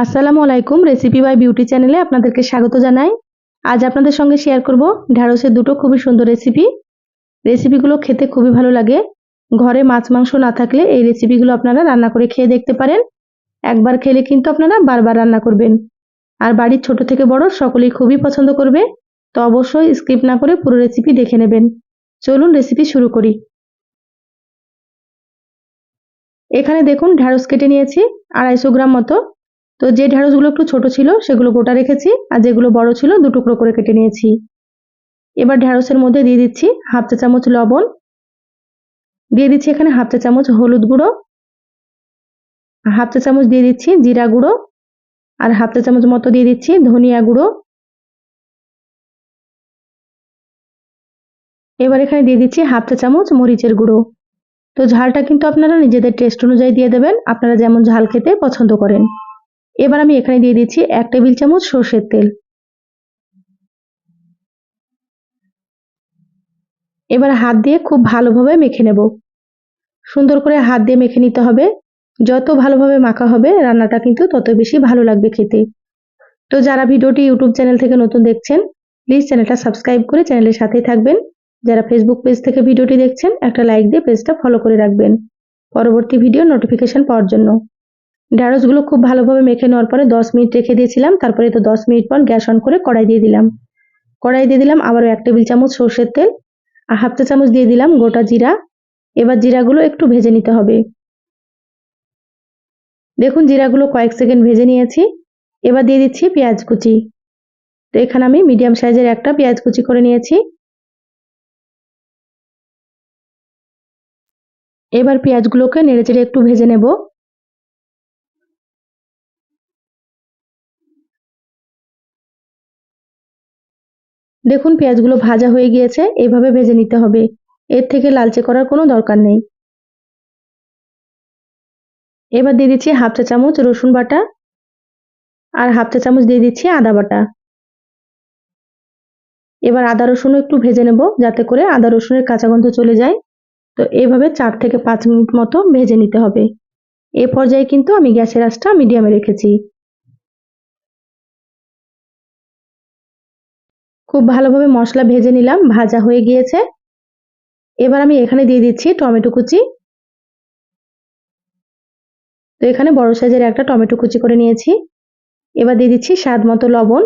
আসসালামু আলাইকুম recipe by beauty চ্যানেলে আপনাদেরকে স্বাগত জানাই। আজ আপনাদের সঙ্গে শেয়ার করব ঢ্যাঁড়সের দুটো খুবই সুন্দর রেসিপি রেসিপিগুলো খেতে খুবই ভালো লাগে। ঘরে মাছ, মাংস না থাকলে এই রেসিপিগুলো আপনারা রান্না করে খেয়ে দেখতে পারেন। একবার খেলে কিন্তু আপনারা বারবার রান্না করবেন। আর বাড়ির ছোট থেকে বড় সকলেই খুবই পছন্দ করবে। তো অবশ্যই স্কিপ না করে পুরো রেসিপি দেখে নেবেন। চলুন রেসিপি শুরু করি। এখানে দেখুন ঢ্যাঁড়স কেটে নিয়েছি, আড়াইশো গ্রাম মতো। তো যে ঢ্যাঁড়সগুলো একটু ছোট ছিল, সেগুলো গোটা রেখেছি, আর যেগুলো বড় ছিল দু টুকরো করে কেটে নিয়েছি। এবার ঢ্যাঁড়সের মধ্যে দিয়ে দিচ্ছি হাফ চা চামচ লবণ। দিয়ে দিচ্ছি এখানে হাফ চা চামচ হলুদ গুঁড়ো। হাফ চা চামচ দিয়ে দিচ্ছি জিরা গুঁড়ো। আর হাফ চা চামচ মতো দিয়ে দিচ্ছি ধনিয়া গুঁড়ো। এবার এখানে দিয়ে দিচ্ছি হাফ চা চামচ মরিচের গুঁড়ো। তো ঝালটা কিন্তু আপনারা নিজেদের টেস্ট অনুযায়ী দিয়ে দেবেন। আপনারা যেমন ঝাল খেতে পছন্দ করেন। এবার আমি এখানে দিয়ে দিচ্ছি এক টেবিল চামচ সর্ষের তেল। এবার হাত দিয়ে খুব ভালোভাবে মেখে নেব। সুন্দর করে হাত দিয়ে মেখে নিতে হবে। যত ভালোভাবে মাখা হবে, রান্নাটা কিন্তু তত বেশি ভালো লাগবে খেতে। তো যারা ভিডিওটি ইউটিউব চ্যানেল থেকে নতুন দেখছেন, প্লিজ চ্যানেলটা সাবস্ক্রাইব করে চ্যানেলের সাথেই থাকবেন। যারা ফেসবুক পেজ থেকে ভিডিওটি দেখছেন, একটা লাইক দিয়ে পেজটা ফলো করে রাখবেন। পরবর্তী ভিডিও নোটিফিকেশন পাওয়ার জন্য। ঢ্যাঁড়সগুলো খুব ভালোভাবে মেখে নেওয়ার পরে দশ মিনিট রেখে দিয়েছিলাম। তারপরে তো দশ মিনিট পর গ্যাস অন করে কড়াই দিয়ে দিলাম। কড়াই দিয়ে দিলাম আবারও এক টেবিল চামচ সর্ষের তেল, আর হাফ চা চামচ দিয়ে দিলাম গোটা জিরা। এবার জিরাগুলো একটু ভেজে নিতে হবে। দেখুন জিরাগুলো কয়েক সেকেন্ড ভেজে নিয়েছি। এবার দিয়ে দিচ্ছি পেঁয়াজ কুচি। তো এখানে আমি মিডিয়াম সাইজের একটা পেঁয়াজ কুচি করে নিয়েছি। এবার পেঁয়াজগুলোকে নেড়ে চেড়ে একটু ভেজে নেব। দেখুন পেঁয়াজগুলো ভাজা হয়ে গিয়েছে, এভাবে ভেজে নিতে হবে। এর থেকে লালচে করার কোনো দরকার নেই। এবার দিয়ে দিচ্ছি হাফ চা চামচ রসুন বাটা আর হাফ চা চামচ দিয়ে দিচ্ছি আদা বাটা। এবার আদা রসুনও একটু ভেজে নেব যাতে করে আদা রসুনের কাঁচা গন্ধ চলে যায়। তো এইভাবে চার থেকে পাঁচ মিনিট মতো ভেজে নিতে হবে। এ পর্যায়ে কিন্তু আমি গ্যাসের আঁচটা মিডিয়ামে রেখেছি। খুব ভালোভাবে মশলা ভেজে নিলাম, ভাজা হয়ে গিয়েছে। এবার আমি এখানে দিয়ে দিচ্ছি টমেটো কুচি। তো এখানে বড় সাইজের একটা টমেটো কুচি করে নিয়েছি। এবার দিয়ে দিচ্ছি স্বাদ মতো লবণ।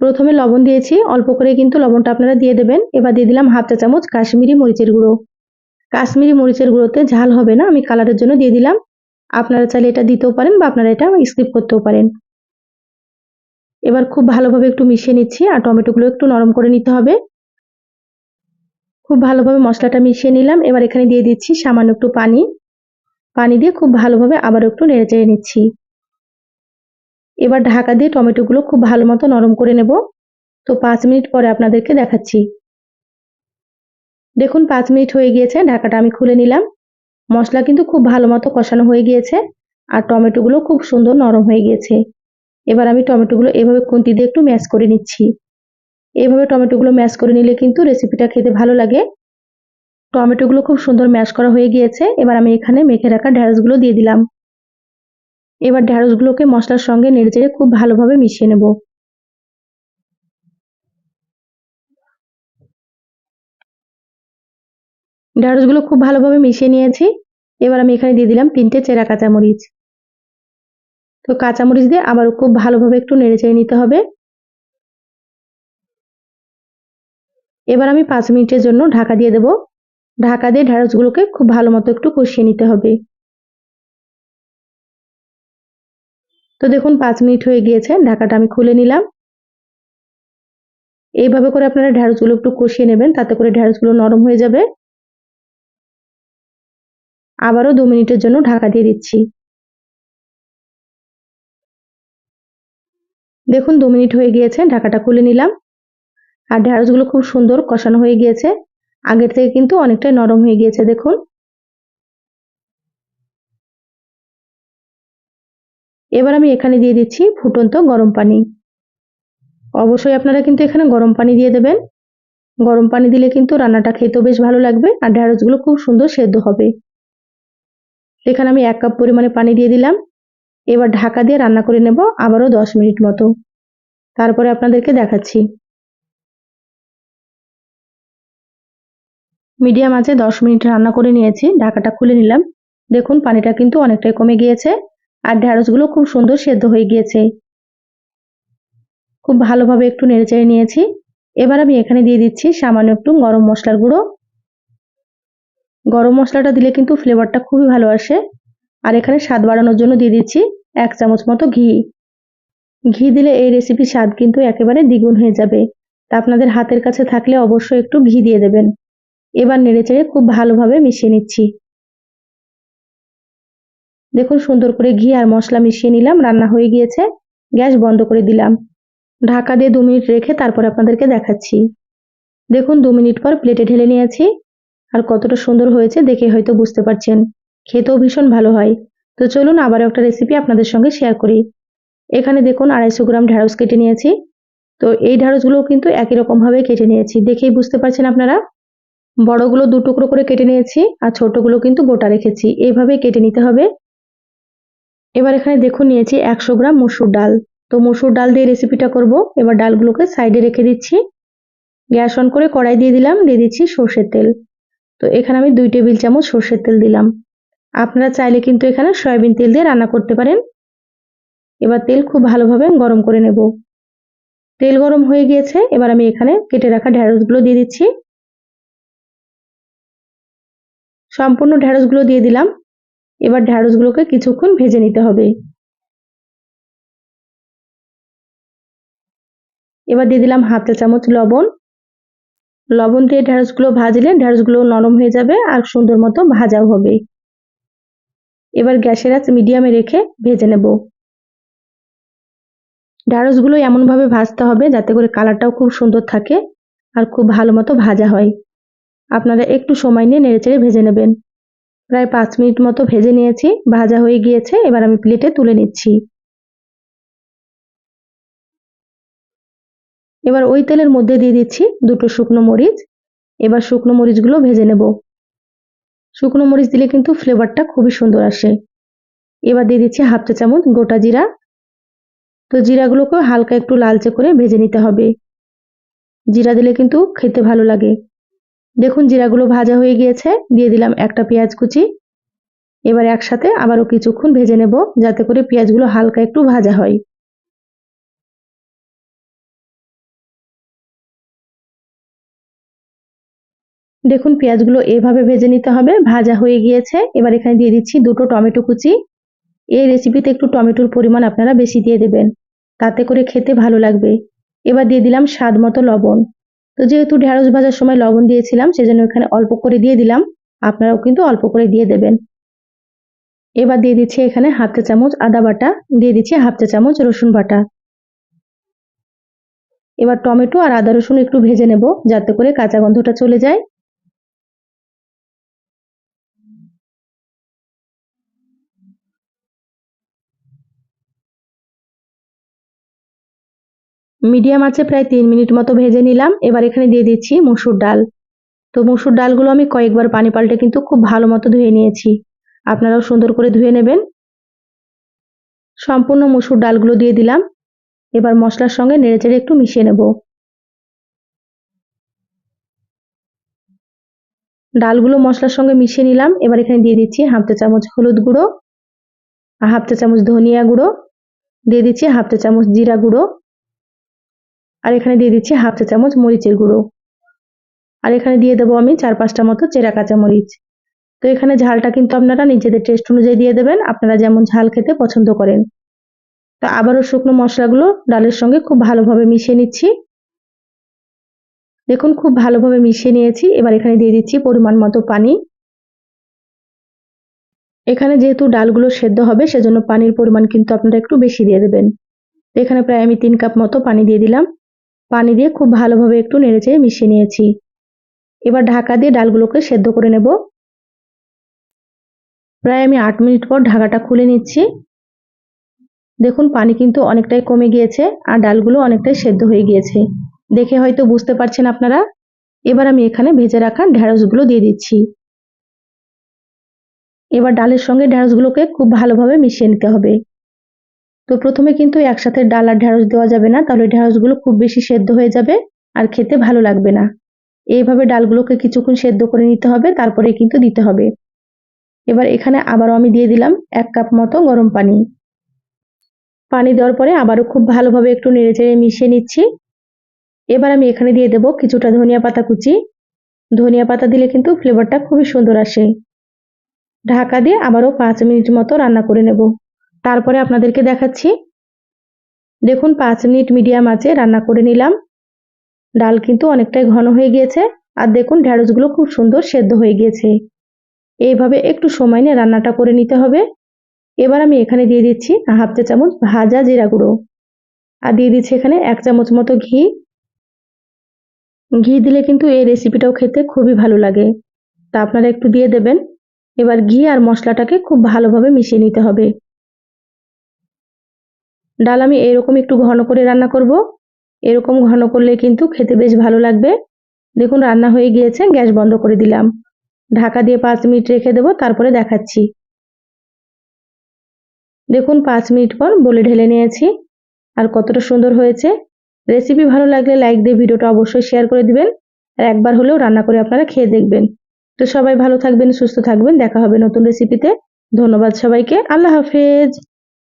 প্রথমে লবণ দিয়েছি, অল্প করে কিন্তু লবণটা আপনারা দিয়ে দেবেন। এবার দিয়ে দিলাম হাফ চা চামচ কাশ্মীরি মরিচের গুঁড়ো। কাশ্মীরি মরিচের গুঁড়োতে ঝাল হবে না, আমি কালারের জন্য দিয়ে দিলাম। আপনারা চাইলে এটা দিতেও পারেন বা আপনারা এটা স্কিপ করতেও পারেন। এবার খুব ভালোভাবে একটু মিশিয়ে নিচ্ছি আর টমেটোগুলো একটু নরম করে নিতে হবে। খুব ভালোভাবে মশলাটা মিশিয়ে নিলাম। এবার এখানে দিয়ে দিচ্ছি সামান্য একটু পানি। পানি দিয়ে খুব ভালোভাবে আবার একটু নেড়ে চেড়ে নিচ্ছি। এবার ঢাকা দিয়ে টমেটোগুলো খুব ভালো মতো নরম করে নেব। তো পাঁচ মিনিট পরে আপনাদেরকে দেখাচ্ছি। দেখুন, পাঁচ মিনিট হয়ে গিয়েছে। ঢাকাটা আমি খুলে নিলাম। মশলা কিন্তু খুব ভালো মতো কষানো হয়ে গিয়েছে। আর টমেটোগুলো খুব সুন্দর নরম হয়ে গিয়েছে। এবার আমি টমেটোগুলো এভাবে খুন্তি দিয়ে একটু ম্যাশ করে নিচ্ছি। এভাবে টমেটোগুলো ম্যাশ করে নিলে কিন্তু রেসিপিটা খেতে ভালো লাগে। টমেটোগুলো খুব সুন্দর ম্যাশ করা হয়ে গিয়েছে। এবার আমি এখানে মেখে রাখা ঢ্যাঁড়সগুলো দিয়ে দিলাম। এবার ঢ্যাঁড়সগুলোকে মশলার সঙ্গে নেড়ে খুব ভালোভাবে মিশিয়ে নেব। ঢ্যাঁড়সগুলো খুব ভালোভাবে মিশিয়ে নিয়েছি। এবার আমি এখানে দিয়ে দিলাম তিনটে চেরা কাঁচামরিচ। তো কাঁচামরিচ দিয়ে আবার খুব ভালোভাবে একটু নেড়ে চেড়ে নিতে হবে। এবার আমি পাঁচ মিনিটের জন্য ঢাকা দিয়ে দেব। ঢাকা দিয়ে ঢ্যাঁড়সগুলোকে খুব ভালো মতো একটু কষিয়ে নিতে হবে। তো দেখুন, পাঁচ মিনিট হয়ে গিয়েছে, ঢাকাটা আমি খুলে নিলাম। এইভাবে করে আপনারা ঢ্যাঁড়সগুলো একটু কষিয়ে নেবেন, তাতে করে ঢ্যাঁড়সগুলো নরম হয়ে যাবে। আবারও দু মিনিটের জন্য ঢাকা দিয়ে দিচ্ছি। দেখুন, দু মিনিট হয়ে গিয়েছে, ঢাকাটা খুলে নিলাম। আর ঢ্যাঁড়সগুলো খুব সুন্দর কষানো হয়ে গিয়েছে। আগের থেকে কিন্তু অনেকটাই নরম হয়ে গিয়েছে, দেখুন। এবার আমি এখানে দিয়ে দিচ্ছি ফুটন্ত গরম পানি। অবশ্যই আপনারা কিন্তু এখানে গরম পানি দিয়ে দেবেন। গরম পানি দিলে কিন্তু রান্নাটা খেতেও বেশ ভালো লাগবে আর ঢ্যাঁড়সগুলো খুব সুন্দর সেদ্ধ হবে। এখানে আমি এক কাপ পরিমাণে পানি দিয়ে দিলাম। এবার ঢাকা দিয়ে রান্না করে নেব আবারও দশ মিনিট মতো। তারপরে আপনাদেরকে দেখাচ্ছি। মিডিয়াম আছে, দশ মিনিট রান্না করে নিয়েছি, ঢাকাটা খুলে নিলাম। দেখুন, পানিটা কিন্তু অনেকটাই কমে গিয়েছে আর ঢ্যাঁড়সগুলো খুব সুন্দর সেদ্ধ হয়ে গিয়েছে। খুব ভালোভাবে একটু নেড়েচেড়ে নিয়েছি। এবার আমি এখানে দিয়ে দিচ্ছি সামান্য একটু গরম মশলার গুঁড়ো। গরম মশলাটা দিলে কিন্তু ফ্লেভারটা খুবই ভালো আসে। আর এখানে স্বাদ বাড়ানোর জন্য দিয়ে দিচ্ছি এক চামচ মতো ঘি। ঘি দিলে এই রেসিপির স্বাদ কিন্তু একেবারে দ্বিগুণ হয়ে যাবে। তা আপনাদের হাতের কাছে থাকলে অবশ্যই একটু ঘি দিয়ে দেবেন। এবার নেড়েচেড়ে খুব ভালোভাবে মিশিয়ে নিচ্ছি। দেখুন সুন্দর করে ঘি আর মশলা মিশিয়ে নিলাম, রান্না হয়ে গিয়েছে। গ্যাস বন্ধ করে দিলাম। ঢাকা দিয়ে দু মিনিট রেখে তারপর আপনাদেরকে দেখাচ্ছি। দেখুন দু মিনিট পর প্লেটে ঢেলে নিয়েছি। আর কতটা সুন্দর হয়েছে দেখে হয়তো বুঝতে পারছেন। খেতেও ভীষণ ভালো হয়। তো চলুন আবারও একটা রেসিপি আপনাদের সঙ্গে শেয়ার করি। এখানে দেখুন আড়াইশো গ্রাম ঢ্যাঁড়স কেটে নিয়েছি। তো এই ঢ্যাঁড়সগুলোও কিন্তু একই রকমভাবে কেটে নিয়েছি। দেখেই বুঝতে পারছেন আপনারা? বড়গুলো দু টুকরো করে কেটে নিয়েছি আর ছোটগুলো কিন্তু গোটা রেখেছি। এইভাবে কেটে নিতে হবে। এবার এখানে দেখুন নিয়েছি একশো গ্রাম মসুর ডাল। তো মসুর ডাল দিয়ে রেসিপিটা করব। এবার ডালগুলোকে সাইডে রেখে দিচ্ছি। গ্যাস অন করে কড়াই দিয়ে দিলাম। দিয়ে দিচ্ছি সর্ষের তেল। তো এখানে আমি দুই টেবিল চামচ সর্ষের তেল দিলাম। আপনারা চাইলে কিন্তু এখানে সয়াবিন তেল দিয়ে রান্না করতে পারেন। এবার তেল খুব ভালোভাবে গরম করে নেব। তেল গরম হয়ে গিয়েছে, এবার আমি এখানে কেটে রাখা ঢ্যাঁড়সগুলো দিয়ে দিচ্ছি। সম্পূর্ণ ঢ্যাঁড়সগুলো দিয়ে দিলাম। এবার ঢ্যাঁড়সগুলোকে কিছুক্ষণ ভেজে নিতে হবে। এবার দিয়ে দিলাম হাফ চা চামচ লবণ। লবণ দিয়ে ঢ্যাঁড়সগুলো ভাজলে ঢ্যাঁড়সগুলো নরম হয়ে যাবে আর সুন্দর মতো ভাজাও হবে। এবার গ্যাসের আঁচ মিডিয়ামে রেখে ভেজে নেব। ঢ্যাঁড়সগুলো এমনভাবে ভাজতে হবে যাতে করে কালারটাও খুব সুন্দর থাকে আর খুব ভালো মতো ভাজা হয়। আপনারা একটু সময় নিয়ে নেড়েচেড়ে ভেজে নেবেন। প্রায় পাঁচ মিনিট মতো ভেজে নিয়েছি, ভাজা হয়ে গিয়েছে, এবার আমি প্লেটে তুলে নিচ্ছি। এবার ওই তেলের মধ্যে দিয়ে দিচ্ছি দুটো শুকনো মরিচ। এবার শুকনো মরিচগুলো ভেজে নেব। শুকনো মরিচ দিলে কিন্তু ফ্লেভারটা খুবই সুন্দর আসে। এবার দিয়ে দিচ্ছি হাফ চা চামচ গোটা জিরা। তো জিরাগুলোকে হালকা একটু লালচে করে ভেজে নিতে হবে। জিরা দিলে কিন্তু খেতে ভালো লাগে। দেখুন জিরাগুলো ভাজা হয়ে গিয়েছে। দিয়ে দিলাম একটা পেঁয়াজ কুচি। এবার একসাথে আবারও কিছুক্ষণ ভেজে নেব যাতে করে পেঁয়াজগুলো হালকা একটু ভাজা হয়। দেখুন, পেঁয়াজগুলো এভাবে ভেজে নিতে হবে। ভাজা হয়ে গিয়েছে। এবার এখানে দিয়ে দিচ্ছি দুটো টমেটো কুচি। এই রেসিপিতে একটু টমেটোর পরিমাণ আপনারা বেশি দিয়ে দেবেন। তাতে করে খেতে ভালো লাগবে। এবার দিয়ে দিলাম স্বাদ মতো লবণ। তো যেহেতু ঢেঁড়স ভাজার সময় লবণ দিয়েছিলাম, সেজন্য এখানে অল্প করে দিয়ে দিলাম। আপনারাও কিন্তু অল্প করে দিয়ে দেবেন। এবার দিয়ে দিচ্ছি এখানে হাফ চা চামচ আদা বাটা। দিয়ে দিচ্ছি হাফ চা চামচ রসুন বাটা। এবার টমেটো আর আদা রসুন একটু ভেজে নেব, যাতে করে কাঁচা গন্ধটা চলে যায়। মিডিয়াম আছে, প্রায় তিন মিনিট মতো ভেজে নিলাম। এবার এখানে দিয়ে দিচ্ছি মসুর ডাল। তো মসুর ডালগুলো আমি কয়েকবার পানি পাল্টে কিন্তু খুব ভালো মতো ধুয়ে নিয়েছি। আপনারাও সুন্দর করে ধুয়ে নেবেন। সম্পূর্ণ মসুর ডালগুলো দিয়ে দিলাম। এবার মশলার সঙ্গে নেড়েচেড়ে একটু মিশিয়ে নেব। ডালগুলো মশলার সঙ্গে মিশিয়ে নিলাম। এবার এখানে দিয়ে দিচ্ছি হাফ চা চামচ হলুদ গুঁড়ো, হাফ চা চামচ ধনিয়া গুঁড়ো, দিয়ে দিচ্ছি হাফ চা চামচ জিরা গুঁড়ো। আর এখানে দিয়ে দিচ্ছি হাফ চা চামচ মরিচের গুঁড়ো। আর এখানে দিয়ে দেবো আমি চার পাঁচটা মতো চেরা কাঁচা মরিচ। তো এখানে ঝালটা কিন্তু আপনারা নিজেদের টেস্ট অনুযায়ী দিয়ে দেবেন, আপনারা যেমন ঝাল খেতে পছন্দ করেন। তো আবারও শুকনো মশলাগুলো ডালের সঙ্গে খুব ভালোভাবে মিশিয়ে নিচ্ছি। দেখুন, খুব ভালোভাবে মিশিয়ে নিয়েছি। এবার এখানে দিয়ে দিচ্ছি পরিমাণ মতো পানি। এখানে যেহেতু ডালগুলো সেদ্ধ হবে, সেজন্য পানির পরিমাণ কিন্তু আপনারা একটু বেশি দিয়ে দেবেন। এখানে প্রায় আমি তিন কাপ মতো পানি দিয়ে দিলাম। পানি দিয়ে খুব ভালোভাবে একটু নেড়েচেড়ে মিশিয়ে নিয়েছি। এবার ঢাকা দিয়ে ডালগুলোকে সেদ্ধ করে নেব। প্রায় আমি আট মিনিট পর ঢাকাটা খুলে নিচ্ছি। দেখুন, পানি কিন্তু অনেকটাই কমে গিয়েছে আর ডালগুলো অনেকটাই সেদ্ধ হয়ে গিয়েছে। দেখে হয়তো বুঝতে পারছেন আপনারা। এবার আমি এখানে ভেজে রাখা ঢ্যাঁড়সগুলো দিয়ে দিচ্ছি। এবার ডালের সঙ্গে ঢ্যাঁড়সগুলোকে খুব ভালোভাবে মিশিয়ে নিতে হবে। তো প্রথমে কিন্তু একসাথে ডাল আর ঢ্যাঁড়স দেওয়া যাবে না, তাহলে ঢ্যাঁড়সগুলো খুব বেশি সেদ্ধ হয়ে যাবে আর খেতে ভালো লাগবে না। এইভাবে ডালগুলোকে কিছুক্ষণ সেদ্ধ করে নিতে হবে, তারপরে কিন্তু দিতে হবে। এবার এখানে আবারও আমি দিয়ে দিলাম এক কাপ মতো গরম পানি। পানি দেওয়ার পরে আবারও খুব ভালোভাবে একটু নেড়ে চেড়ে মিশিয়ে নিচ্ছি। এবার আমি এখানে দিয়ে দেব কিছুটা ধনিয়া পাতা কুচি। ধনিয়া পাতা দিলে কিন্তু ফ্লেভারটা খুবই সুন্দর আসে। ঢাকা দিয়ে আবারও পাঁচ মিনিট মতো রান্না করে নেব। তারপরে আপনাদেরকে দেখাচ্ছি। দেখুন, পাঁচ মিনিট মিডিয়াম আছে, রান্না করে নিলাম। ডাল কিন্তু অনেকটাই ঘন হয়ে গিয়েছে। আর দেখুন ঢ্যাঁড়সগুলো খুব সুন্দর সেদ্ধ হয়ে গিয়েছে। এইভাবে একটু সময় নিয়ে রান্নাটা করে নিতে হবে। এবার আমি এখানে দিয়ে দিচ্ছি হাফ চা চামচ ভাজা জিরা গুঁড়ো। আর দিয়ে দিচ্ছি এখানে এক চামচ মতো ঘি। ঘি দিলে কিন্তু এই রেসিপিটাও খেতে খুবই ভালো লাগে। তা আপনারা একটু দিয়ে দেবেন। এবার ঘি আর মশলাটাকে খুব ভালোভাবে মিশিয়ে নিতে হবে। ডাল আমি এরকম একটু ঘন করে রান্না করব। এরকম ঘন করলে কিন্তু খেতে বেশ ভালো লাগবে। দেখুন, রান্না হয়ে গিয়েছে, গ্যাস বন্ধ করে দিলাম। ঢাকা দিয়ে পাঁচ মিনিট রেখে দেবো, তারপরে দেখাচ্ছি। দেখুন, পাঁচ মিনিট পর বলে ঢেলে নিয়েছি। আর কতটা সুন্দর হয়েছে। রেসিপি ভালো লাগলে লাইক দিয়ে ভিডিওটা অবশ্যই শেয়ার করে দিবেন। আর একবার হলেও রান্না করে আপনারা খেয়ে দেখবেন। তো সবাই ভালো থাকবেন, সুস্থ থাকবেন। দেখা হবে নতুন রেসিপিতে। ধন্যবাদ সবাইকে। আল্লাহ হাফেজ।